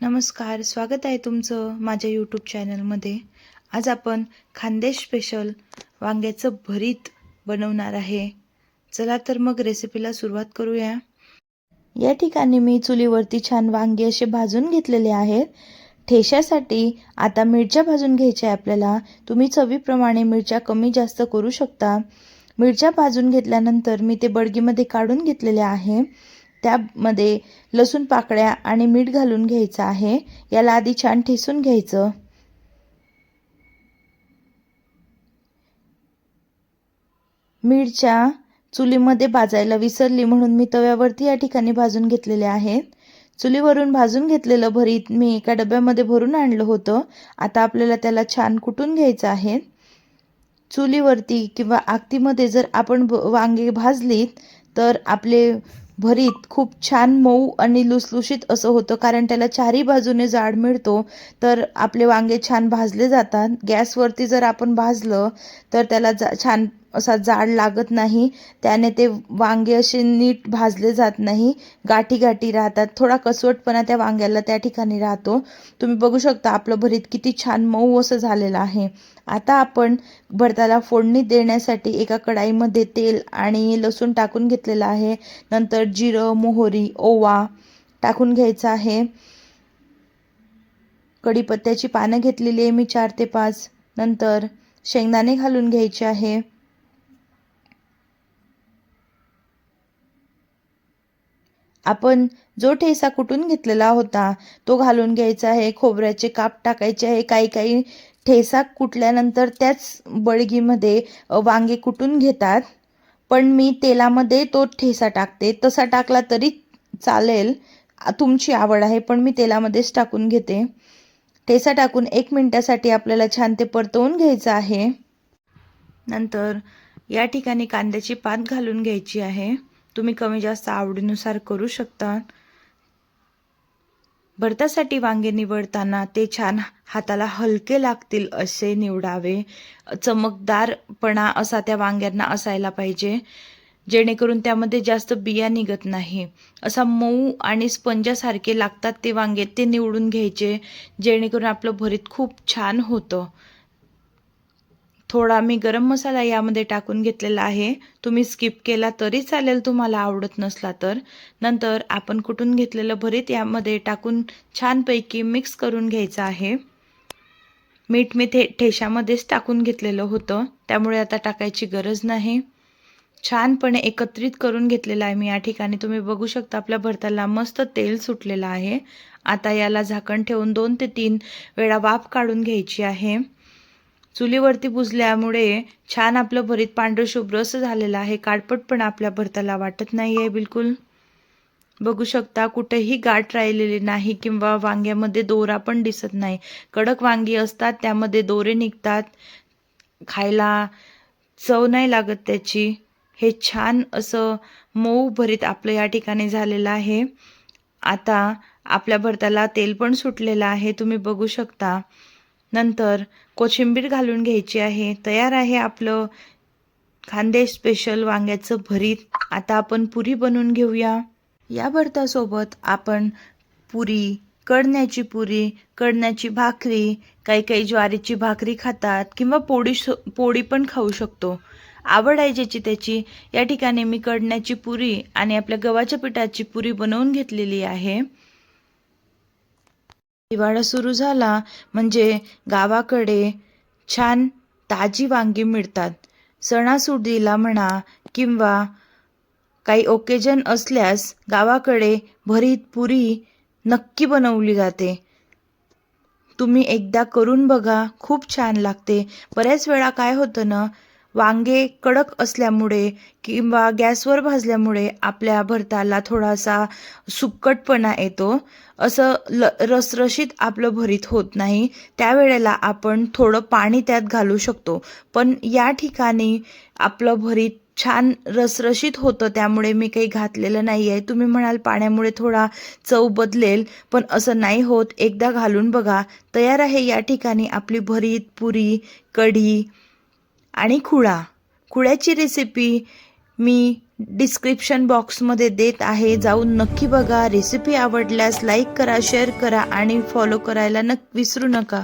नमस्कार स्वागत आहे तुमचं माझ्या यूट्यूब चॅनलमध्ये आज आपण खानदेश स्पेशल वांग्याचं भरीत बनवणार आहे. चला तर मग रेसिपीला सुरुवात करूया. या ठिकाणी मी चुलीवरती छान वांगे असे भाजून घेतलेले आहेत. ठेशासाठी आता मिरच्या भाजून घ्यायच्या आहे आपल्याला. तुम्ही चवीप्रमाणे मिरच्या कमी जास्त करू शकता. मिरच्या भाजून घेतल्यानंतर मी ते बडगीमध्ये काढून घेतलेले आहे. त्यामध्ये लसूण पाकळ्या आणि मीठ घालून घ्यायचं आहे. याला आधी छान ठेसून घ्यायचं. मिरच्या चुलीमध्ये भाजायला विसरली म्हणून मी तव्यावरती या ठिकाणी भाजून घेतलेले आहेत. चुलीवरून भाजून घेतलेलं भरीत मी एका डब्यामध्ये भरून आणलं होतं. आता आपल्याला त्याला छान कुटून घ्यायचं आहे. चुलीवरती किंवा आगतीमध्ये जर आपण वांगे भाजलीत तर आपले भरीत खूप छान मऊ आणि लुसलुशीत असं होतं कारण त्याला चारही बाजूने जाड मिळतो. तर आपले वांगे छान भाजले जातात. गॅसवरती जर आपण भाजलं तर त्याला जा छान असा जाड लागत नाही. त्याने ते वांगे असे नीट भाजले जात नाही. गाठी गाठी राहतात. थोडा कसवटपणा त्या वांग्याला त्या ठिकाणी राहतो. तुम्ही बघू शकता आपलं भरीत किती छान मऊ असं झालेलं आहे. आता आपण भरताला फोडणी देण्यासाठी एका कढाईमध्ये तेल आणि लसूण टाकून घेतलेलं आहे. नंतर जिरं मोहरी ओवा टाकून घ्यायचं आहे. कढीपत्त्याची पानं घेतलेली आहे मी चार ते पाच. नंतर शेंगदाणे घालून घ्यायचे आहे. आपण जो ठेसा कुटून घेतलेला होता तो घालून घ्यायचा आहे खोबऱ्याचे काप टाकायचे आहे काही काही ठेसा कुटल्यानंतर त्याच बळगीमध्ये वांगे कुटून घेतात. पण मी तेलामध्ये तो ठेसा टाकते. तसा टाकला तरी चालेल. तुमची आवड आहे पण मी तेलामध्येच टाकून घेते. ठेसा टाकून एक मिनटासाठी आपल्याला छान ते परतवून घ्यायचं आहे. नंतर या ठिकाणी कांद्याची पात घालून घ्यायची आहे. तुम्ही कमी जास्त आवडीनुसार करू शकता. भरतासाठी वांगे निवडताना ते छान हाताला हलके लागतील असे निवडावे. चमकदारपणा असा त्या वांग्यांना असायला पाहिजे. जेणेकरून त्यामध्ये जास्त बिया निघत नाही. असा मऊ आणि स्पंजासारखे लागतात ते वांगे ते निवडून घ्यायचे. जेणेकरून आपलं भरीत खूप छान होतं. थोडा मी गरम मसाला यामध्ये टाकून घेतलेला आहे. तुम्ही स्किप केला तरी चालेल तुम्हाला आवडत नसला तर. नंतर आपण कुटून घेतलेलं भरीत यामध्ये टाकून छानपैकी मिक्स करून घ्यायचं आहे. मीठ मी थे ठेशामध्येच टाकून घेतलेलं होतं. त्यामुळे आता टाकायची गरज नाही. छानपणे एकत्रित करून घेतलेलं आहे मी या ठिकाणी. तुम्ही बघू शकता आपल्या भरताला मस्त तेल सुटलेलं आहे. आता याला झाकण ठेवून दोन ते तीन वेळा वाफ काढून घ्यायची आहे. चुलीवरती पुजल्यामुळे छान आपलं भरीत पांढरं शुभ्र असं झालेलं आहे. काडपट पण आपल्या भरताला वाटत नाही आहे बिलकुल. बघू शकता कुठेही गाठ राहिलेली नाही किंवा वांग्यामध्ये दोरा पण दिसत नाही. कडक वांगी असतात त्यामध्ये दोरे निघतात. खायला चव नाही लागत त्याची. हे छान असं मऊ भरीत आपलं या ठिकाणी झालेलं आहे. आता आपल्या भरताला तेल पण सुटलेलं आहे. तुम्ही बघू शकता. नंतर कोशिंबीर घालून घ्यायची आहे. तयार आहे आपलं खानदेश स्पेशल वांग्याचं भरीत. आता आपण पुरी बनवून घेऊया. या भरतासोबत आपण पुरी कडण्याची पुरी कडण्याची भाकरी काही काही ज्वारीची भाकरी खातात किंवा पोळी पोळी पण खाऊ शकतो. आवड आहे ज्याची त्याची. या ठिकाणी मी कडण्याची पुरी आणि आपल्या गव्हाच्या पिठाची पुरी बनवून घेतलेली आहे. हिवाळा सुरू झाला म्हणजे गावाकडे छान ताजी वांगी मिळतात. सणासुदीला म्हणा किंवा काही ओकेजन असल्यास गावाकडे भरीत पुरी नक्की बनवली जाते. तुम्ही एकदा करून बघा खूप छान लागते. बऱ्याच वेळा काय होतं ना वांगे कडक असल्यामुळे किंवा गॅसवर भाजल्यामुळे आपल्या भरताला थोडासा सुक्कटपणा येतो. असं ल रसरशीत आपलं भरीत होत नाही. त्यावेळेला आपण थोडं पाणी त्यात घालू शकतो. पण या ठिकाणी आपलं भरीत छान रसरशीत होतं त्यामुळे मी काही घातलेलं नाही आहे तुम्ही म्हणाल पाण्यामुळे थोडा चव बदलेल पण असं नाही होत. एकदा घालून बघा. तयार आहे या ठिकाणी आपली भरीत पुरी कढी आणि खुळा खुळ्याची रेसिपी मी डिस्क्रिप्शन बॉक्समध्ये देत आहे. जाऊन नक्की बघा. रेसिपी आवडल्यास लाईक करा शेअर करा आणि फॉलो करायला नक्की विसरू नका.